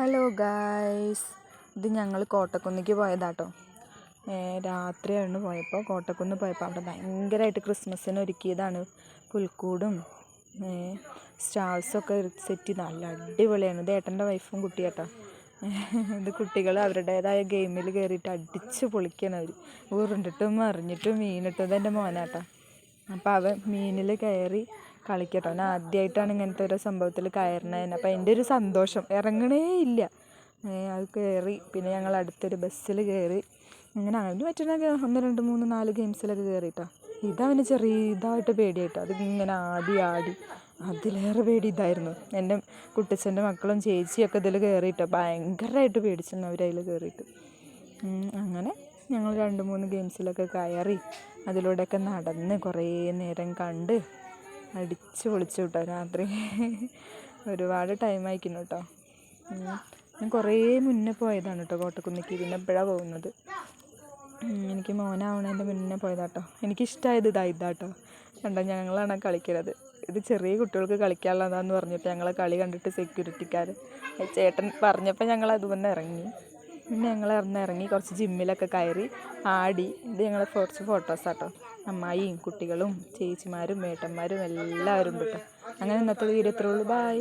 Hello guys ഇത് ഞങ്ങൾ കോട്ടക്കുന്നിക്ക് പോയതാട്ടോ. രാത്രിയാണ് പോയപ്പോൾ കോട്ടക്കുന്ന് പോയപ്പോൾ അവിടെ ഭയങ്കരമായിട്ട് ക്രിസ്മസിന് ഒരുക്കിയതാണ്. പുൽക്കൂടും സ്റ്റാൾസൊക്കെ സെറ്റ് ചെയ്ത് നല്ല അടിപൊളിയാണ് ഇത് ഏട്ടന്റെ വൈഫും കുട്ടിയാട്ടോ. ഇത് കുട്ടികൾ അവരുടേതായ ഗെയിമിൽ കയറിയിട്ട് അടിച്ച് പൊളിക്കണം അവർ ഉരുണ്ടിട്ടും മറിഞ്ഞിട്ടും മീനിട്ടതെന്റെ മോനാട്ടോ. അപ്പോൾ അവൻ മീനിൽ കയറി കളിക്കട്ടോ. ഞാൻ ആദ്യമായിട്ടാണ് ഇങ്ങനത്തെ ഒരു സംഭവത്തിൽ കയറണത് അപ്പോൾ എന്റെ ഒരു സന്തോഷം. ഇറങ്ങണേ ഇല്ല. അത് കയറി പിന്നെ ഞങ്ങൾ അടുത്തൊരു ബസ്സിൽ കയറി അങ്ങനെ അതിന് പറ്റുന്ന ഒന്ന് രണ്ട് മൂന്ന് നാല് ഗെയിംസിലൊക്കെ കയറിയിട്ടോ ഇതവന് ചെറിയതായിട്ട് പേടിയായിട്ടോ. അതിങ്ങനെ ആടി ആടി. അതിലേറെ പേടി ഇതായിരുന്നു. എന്റെ കുട്ടിച്ചന്റെ മക്കളും ചേച്ചിയൊക്കെ ഇതിൽ കയറിയിട്ടോ ഭയങ്കരമായിട്ട് പേടിച്ചിരുന്നു അവരതിൽ കയറിയിട്ട് അങ്ങനെ ഞങ്ങൾ രണ്ട് മൂന്ന് ഗെയിംസിലൊക്കെ കയറി അതിലൂടെയൊക്കെ നടന്ന് കുറേ നേരം കണ്ട് അടിച്ച് പൊളിച്ചു കേട്ടോ രാത്രി. ഒരുപാട് ടൈം ആയിക്കുന്നു കേട്ടോ ഞാൻ കുറേ മുന്നേ പോയതാണ് കേട്ടോ കോട്ടക്കുന്നിക്ക്. പിന്നെ എപ്പോഴാണ് പോകുന്നത്? എനിക്ക് മോനാവണതിന്റെ മുന്നേ പോയതാട്ടോ എനിക്കിഷ്ടമായത് ഇതാ ഇതാട്ടോ കണ്ടോ ഞങ്ങളാണ് കളിക്കുന്നത് ഇത് ചെറിയ കുട്ടികൾക്ക് കളിക്കാനുള്ളതാന്ന് പറഞ്ഞിട്ട് ഞങ്ങളെ കളി കണ്ടിട്ട് സെക്യൂരിറ്റിക്കാർ ചേട്ടൻ പറഞ്ഞപ്പോൾ ഞങ്ങൾ അതുപോലെ ഇറങ്ങി. പിന്നെ ഞങ്ങൾ ഇറങ്ങി കുറച്ച് ജിമ്മിലൊക്കെ കയറി ആടി. ഇത് ഞങ്ങൾ കുറച്ച് ഫോട്ടോസാട്ടോ അമ്മായിയും കുട്ടികളും ചേച്ചിമാരും മേട്ടന്മാരും എല്ലാവരും കിട്ടും അങ്ങനെ ഇന്നത്തെ വീഡിയോ ഇത്രേ ഉള്ളൂ. ബായ്